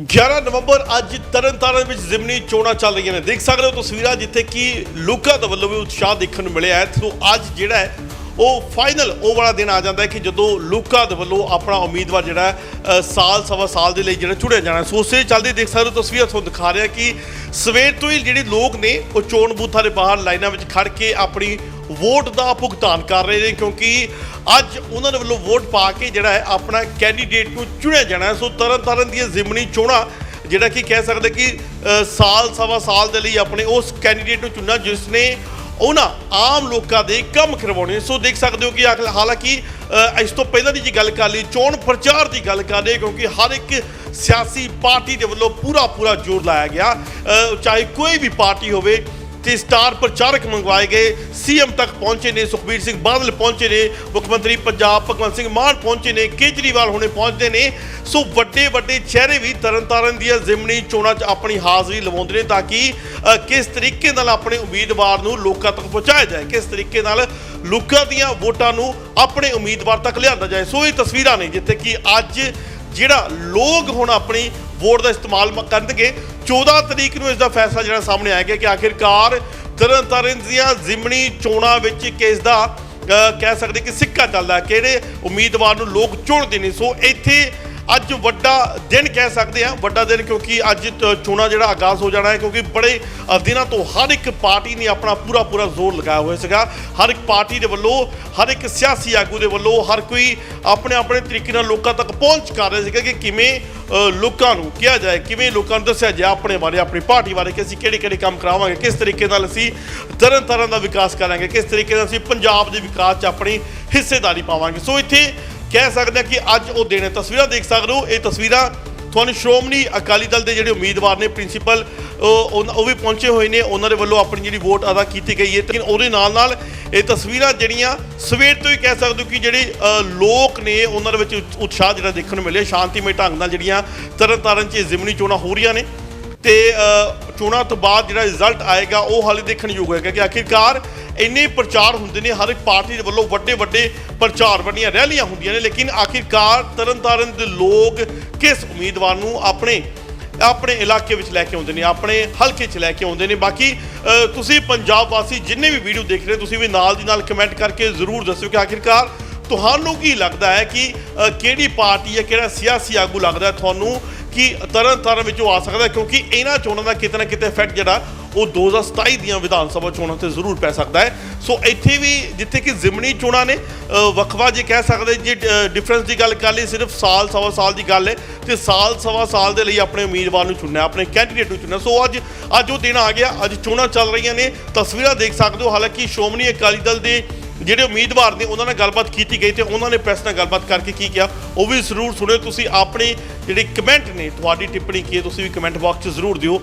11 ਨਵੰਬਰ ਅੱਜ ਤਰਨਤਾਰਨ ਵਿੱਚ ਜ਼ਿਮਨੀ ਚੋਣਾਂ ਚੱਲ ਰਹੀਆਂ ਨੇ। ਦੇਖ ਸਕਦੇ ਹੋ ਤਸਵੀਰਾਂ ਜਿੱਥੇ ਕਿ ਲੋਕਾਂ ਦੇ ਵੱਲੋਂ ਵੀ ਉਤਸ਼ਾਹ ਦੇਖਣ ਨੂੰ ਮਿਲਿਆ ਹੈ। ਸੋ ਅੱਜ ਜਿਹੜਾ ਹੈ, ਉਹ ਫਾਈਨਲ ਉਹ ਵਾਲਾ ਦਿਨ ਆ ਜਾਂਦਾ ਹੈ ਕਿ ਜਦੋਂ ਲੋਕਾਂ ਦੇ ਵੱਲੋਂ ਆਪਣਾ ਉਮੀਦਵਾਰ ਜਿਹੜਾ ਸਾਲ ਸਵਾ ਸਾਲ ਦੇ ਲਈ ਜਿਹੜਾ ਚੁਣਿਆ ਜਾਣਾ ਸੋ ਉਸੇ ਚੱਲਦੇ ਦੇਖ ਸਕਦੇ ਹੋ ਤਸਵੀਰਾਂ ਤੁਹਾਨੂੰ ਦਿਖਾ ਰਿਹਾ ਕਿ ਸਵੇਰ ਤੋਂ ਹੀ ਜਿਹੜੇ ਲੋਕ ਨੇ, ਉਹ ਚੋਣ ਬੂਥਾਂ ਦੇ ਬਾਹਰ ਲਾਈਨਾਂ ਵਿੱਚ ਖੜ ਕੇ ਆਪਣੀ ਵੋਟ ਦਾ ਭੁਗਤਾਨ ਕਰ ਰਹੇ ਨੇ ਕਿਉਂਕਿ ਅੱਜ ਉਹਨਾਂ ਦੇ ਵੱਲੋਂ ਵੋਟ ਪਾ ਕੇ ਜਿਹੜਾ ਹੈ ਆਪਣਾ ਕੈਂਡੀਡੇਟ ਨੂੰ ਚੁਣਿਆ ਜਾਣਾ ਸੋ ਤਰਨ ਤਾਰਨ ਦੀਆਂ ਜ਼ਿਮਨੀ ਚੋਣਾਂ, ਜਿਹੜਾ ਕਿ ਕਹਿ ਸਕਦੇ ਕਿ ਸਾਲ ਸਵਾ ਸਾਲ ਦੇ ਲਈ ਆਪਣੇ ਉਸ ਕੈਂਡੀਡੇਟ ਨੂੰ ਚੁਣਨਾ ਜਿਸ ਨੇ ਉਹਨਾਂ ਆਮ ਲੋਕਾਂ ਦੇ ਕੰਮ ਕਰਵਾਉਣੇ ਸੋ ਦੇਖ ਸਕਦੇ ਹੋ ਕਿ ਆਖਰ- ਹਾਲਾਂਕਿ ਇਸ ਤੋਂ ਪਹਿਲਾਂ ਦੀ ਜੀ ਗੱਲ ਕਰ ਲਈ, ਚੋਣ ਪ੍ਰਚਾਰ ਦੀ ਗੱਲ ਕਰ ਲਈ ਕਿਉਂਕਿ ਹਰ ਇੱਕ ਸਿਆਸੀ ਪਾਰਟੀ ਦੇ ਵੱਲੋਂ ਪੂਰਾ ਪੂਰਾ ਜ਼ੋਰ ਲਾਇਆ ਗਿਆ। ਚਾਹੇ ਕੋਈ ਵੀ ਪਾਰਟੀ ਹੋਵੇ ਤੇ ਸਟਾਰ ਪ੍ਰਚਾਰਕ ਮੰਗਵਾਏ ਗਏ। ਸੀਐਮ ਤੱਕ ਪਹੁੰਚੇ ਨੇ ਸੁਖਬੀਰ ਸਿੰਘ ਬਾਦਲ ਪਹੁੰਚੇ ਨੇ। ਮੁੱਖ ਮੰਤਰੀ ਪੰਜਾਬ ਭਗਵੰਤ ਸਿੰਘ ਮਾਨ ਪਹੁੰਚੇ ਨੇ। ਕੇਜਰੀਵਾਲ ਹੁਣੇ ਪਹੁੰਚਦੇ ਨੇ। ਸੋ ਵੱਡੇ ਵੱਡੇ ਚਿਹਰੇ ਵੀ ਤਰਨਤਾਰਨ ਦੀਆਂ ਜ਼ਿਮਨੀ ਚੋਣਾਂ 'ਚ ਆਪਣੀ ਹਾਜ਼ਰੀ ਲਵਾਉਂਦੇ ਨੇ ਤਾਂ ਕਿ ਕਿਸ ਤਰੀਕੇ ਨਾਲ ਆਪਣੇ ਉਮੀਦਵਾਰ ਨੂੰ ਲੋਕਾਂ ਤੱਕ ਪਹੁੰਚਾਇਆ ਜਾਏ, ਕਿਸ ਤਰੀਕੇ ਨਾਲ ਲੋਕਾਂ ਦੀਆਂ ਵੋਟਾਂ ਨੂੰ ਆਪਣੇ ਉਮੀਦਵਾਰ ਤੱਕ ਲਿਆਂਦਾ ਜਾਏ। ਸੋ ਇਹ ਤਸਵੀਰਾਂ ਨੇ ਜਿੱਥੇ ਕਿ ਅੱਜ ਜਿਹੜਾ ਲੋਕ ਹੁਣ ਆਪਣੀ ਵੋਟ ਦਾ ਇਸਤੇਮਾਲ ਕਰਨਗੇ 14 ਤਰੀਕ ਨੂੰ ਇਸ ਦਾ ਫੈਸਲਾ ਜਿਹੜਾ ਸਾਹਮਣੇ ਆਏਗਾ ਕਿ ਆਖਿਰਕਾਰ ਤਰਨਤਾਰਨ ਦੀਆਂ ਜ਼ਿਮਨੀ ਚੋਣਾਂ ਵਿੱਚ ਕਿਸ ਦਾ ਕਹਿ ਸਕਦੇ ਕਿ ਸਿੱਕਾ ਚੱਲਦਾ ਕਿਹੜੇ ਉਮੀਦਵਾਰ ਨੂੰ ਲੋਕ ਚੁਣਦੇ ਨੇ? ਸੋ ਇੱਥੇ ਅੱਜ ਵੱਡਾ ਦਿਨ ਕਹਿ ਸਕਦੇ ਆ ਵੱਡਾ ਦਿਨ ਕਿਉਂਕਿ ਅੱਜ ਤ- ਚੋਣਾਂ ਜਿਹੜਾ ਆਗਾਜ਼ ਹੋ ਜਾਣਾ ਹੈ ਕਿਉਂਕਿ ਬੜੇ ਦਿਨਾਂ ਤੋਂ ਹਰ ਇੱਕ ਪਾਰਟੀ ਨੇ ਆਪਣਾ ਪੂਰਾ ਪੂਰਾ ਜ਼ੋਰ ਲਗਾਇਆ ਹੋਇਆ ਸੀਗਾ। ਹਰ ਇੱਕ ਪਾਰਟੀ ਦੇ ਵੱਲੋਂ, ਹਰ ਇੱਕ ਸਿਆਸੀ ਆਗੂ ਦੇ ਵੱਲੋਂ, ਹਰ ਕੋਈ ਆਪਣੇ ਆਪਣੇ ਤਰੀਕੇ ਨਾਲ ਲੋਕਾਂ ਤੱਕ ਪਹੁੰਚ ਕਰ ਰਿਹਾ ਸੀਗਾ ਕਿ ਕਿਵੇਂ ਲੋਕਾਂ ਨੂੰ ਕਿਹਾ ਜਾਏ, ਕਿਵੇਂ ਲੋਕਾਂ ਨੂੰ ਦੱਸਿਆ ਜਾਏ ਆਪਣੇ ਬਾਰੇ, ਆਪਣੀ ਪਾਰਟੀ ਬਾਰੇ ਕਿ ਅਸੀਂ ਕਿਹੜੇ ਕਿਹੜੇ ਕੰਮ ਕਰਾਵਾਂਗੇ, ਕਿਸ ਤਰੀਕੇ ਨਾਲ ਅਸੀਂ ਤਰਨ ਤਾਰਨ ਦਾ ਵਿਕਾਸ ਕਰਾਂਗੇ, ਕਿਸ ਤਰੀਕੇ ਨਾਲ ਅਸੀਂ ਪੰਜਾਬ ਦੇ ਵਿਕਾਸ 'ਚ ਆਪਣੀ ਹਿੱਸੇਦਾਰੀ ਪਾਵਾਂਗੇ। ਸੋ ਇੱਥੇ ਕਹਿ ਸਕਦੇ ਹਾਂ ਕਿ ਅੱਜ ਉਹ ਦਿਨ ਹੈ। ਤਸਵੀਰਾਂ ਦੇਖ ਸਕਦੇ ਹੋ। ਇਹ ਤਸਵੀਰਾਂ ਤੁਹਾਨੂੰ ਸ਼੍ਰੋਮਣੀ ਅਕਾਲੀ ਦਲ ਦੇ ਜਿਹੜੇ ਉਮੀਦਵਾਰ ਨੇ, ਪ੍ਰਿੰਸੀਪਲ, ਉਹ ਉਹ ਵੀ ਪਹੁੰਚੇ ਹੋਏ ਨੇ। ਉਹਨਾਂ ਦੇ ਵੱਲੋਂ ਆਪਣੀ ਜਿਹੜੀ ਵੋਟ ਅਦਾ ਕੀਤੀ ਗਈ ਹੈ। ਲੇਕਿਨ ਉਹਦੇ ਨਾਲ ਨਾਲ ਇਹ ਤਸਵੀਰਾਂ ਜਿਹੜੀਆਂ ਸਵੇਰ ਤੋਂ ਹੀ ਕਹਿ ਸਕਦੇ ਹੋ ਕਿ ਜਿਹੜੇ ਲੋਕ ਨੇ, ਉਹਨਾਂ ਦੇ ਵਿੱਚ ਉਤਸ਼ਾਹ ਜਿਹੜਾ ਦੇਖਣ ਨੂੰ ਮਿਲਿਆ। ਸ਼ਾਂਤੀਮਈ ਢੰਗ ਨਾਲ ਜਿਹੜੀਆਂ ਤਰਨ ਤਾਰਨ 'ਚ ਇਹ ਜ਼ਿਮਨੀ ਚੋਣਾਂ ਹੋ ਰਹੀਆਂ ਨੇ। ਤੇ ਚੋਣਾਂ ਤੋਂ ਬਾਅਦ ਜਿਹੜਾ ਰਿਜ਼ਲਟ ਆਏਗਾ, ਉਹ ਹਾਲੇ ਦੇਖਣ ਯੋਗ ਹੈਗਾ ਕਿ ਆਖਿਰਕਾਰ ਇੰਨੇ ਪ੍ਰਚਾਰ ਹੁੰਦੇ ਨੇ, ਹਰ ਇੱਕ ਪਾਰਟੀ ਦੇ ਵੱਲੋਂ ਵੱਡੇ ਵੱਡੇ ਪ੍ਰਚਾਰ ਵੱਡੀਆਂ ਰੈਲੀਆਂ ਹੁੰਦੀਆਂ ਨੇ, ਲੇਕਿਨ ਆਖਿਰਕਾਰ ਤਰਨਤਾਰਨ ਦੇ ਲੋਕ ਕਿਸ ਉਮੀਦਵਾਰ ਨੂੰ ਆਪਣੇ ਆਪਣੇ ਇਲਾਕੇ ਵਿੱਚ ਲੈ ਕੇ ਆਉਂਦੇ ਨੇ, ਆਪਣੇ ਹਲਕੇ 'ਚ ਲੈ ਕੇ ਆਉਂਦੇ ਨੇ? ਬਾਕੀ ਤੁਸੀਂ ਪੰਜਾਬ ਵਾਸੀ ਜਿੰਨੇ ਵੀ ਵੀਡੀਓ ਦੇਖ ਰਹੇ ਤੁਸੀਂ ਵੀ ਨਾਲ ਦੀ ਨਾਲ ਕਮੈਂਟ ਕਰਕੇ ਜ਼ਰੂਰ ਦੱਸਿਓ ਕਿ ਆਖਿਰਕਾਰ ਤੁਹਾਨੂੰ ਕੀ ਲੱਗਦਾ ਹੈ ਕਿ ਕਿਹੜੀ ਪਾਰਟੀ ਹੈ, ਕਿਹੜਾ ਸਿਆਸੀ ਆਗੂ ਲੱਗਦਾ ਤੁਹਾਨੂੰ ਕਿ ਤਰਨ ਤਾਰਨ ਵਿੱਚੋਂ ਆ ਸਕਦਾ ਕਿਉਂਕਿ ਇਹਨਾਂ ਚੋਣਾਂ ਦਾ ਕਿਤੇ ਨਾ ਕਿਤੇ ਇਫੈਕਟ ਜਿਹੜਾ ਉਹ 2027 ਦੀਆਂ ਵਿਧਾਨ ਸਭਾ ਚੋਣਾਂ ਤੇ ਜ਼ਰੂਰ ਪੈ ਸਕਦਾ ਹੈ। ਸੋ ਇੱਥੇ ਵੀ ਜਿੱਥੇ ਕਿ ਜ਼ਿਮਨੀ ਚੋਣਾਂ ਨੇ ਅ, ਵੱਖਵਾ ਜੇ ਕਹਿ ਸਕਦੇ ਜੇ ਡਿਫਰੈਂਸ ਦੀ ਗੱਲ ਕਰ ਲਈ ਸਿਰਫ ਸਾਲ ਸਵਾ ਸਾਲ ਦੀ ਗੱਲ ਹੈ ਤੇ ਸਾਲ ਸਵਾ ਸਾਲ ਦੇ ਲਈ ਆਪਣੇ ਉਮੀਦਵਾਰ ਨੂੰ ਚੁਣਨਾ ਆਪਣੇ ਕੈਂਡੀਡੇਟ ਨੂੰ ਚੁਣਨਾ ਸੋ ਅੱਜ ਅੱਜ ਉਹ ਦਿਨ ਆ ਗਿਆ ਅੱਜ ਚੋਣਾਂ ਚੱਲ ਰਹੀਆਂ ਨੇ ਤਸਵੀਰਾਂ ਦੇਖ ਸਕਦੇ ਹੋ। ਹਾਲਾਂਕਿ ਸ਼੍ਰੋਮਣੀ ਅਕਾਲੀ ਦਲ ਦੇ ਜਿਹੜੇ ਉਮੀਦਵਾਰ ਨੇ ਉਹਨਾਂ ਨਾਲ ਗੱਲਬਾਤ ਕੀਤੀ ਗਈ ਤੇ ਉਹਨਾਂ ਨੇ ਪ੍ਰੈਸ ਨਾਲ ਗੱਲਬਾਤ ਕਰਕੇ ਕੀ ਕਿਹਾ, ਉਹ ਵੀ ਜ਼ਰੂਰ ਸੁਣਿਓ। ਤੁਸੀਂ ਆਪਣੇ ਜਿਹੜੇ ਕਮੈਂਟ ਨੇ, ਤੁਹਾਡੀ ਟਿੱਪਣੀ ਕੀ ਹੈ, ਤੁਸੀਂ ਵੀ ਕਮੈਂਟ ਬਾਕਸ 'ਚ ਜ਼ਰੂਰ ਦਿਓ।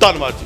ਧੰਨਵਾਦ ਜੀ।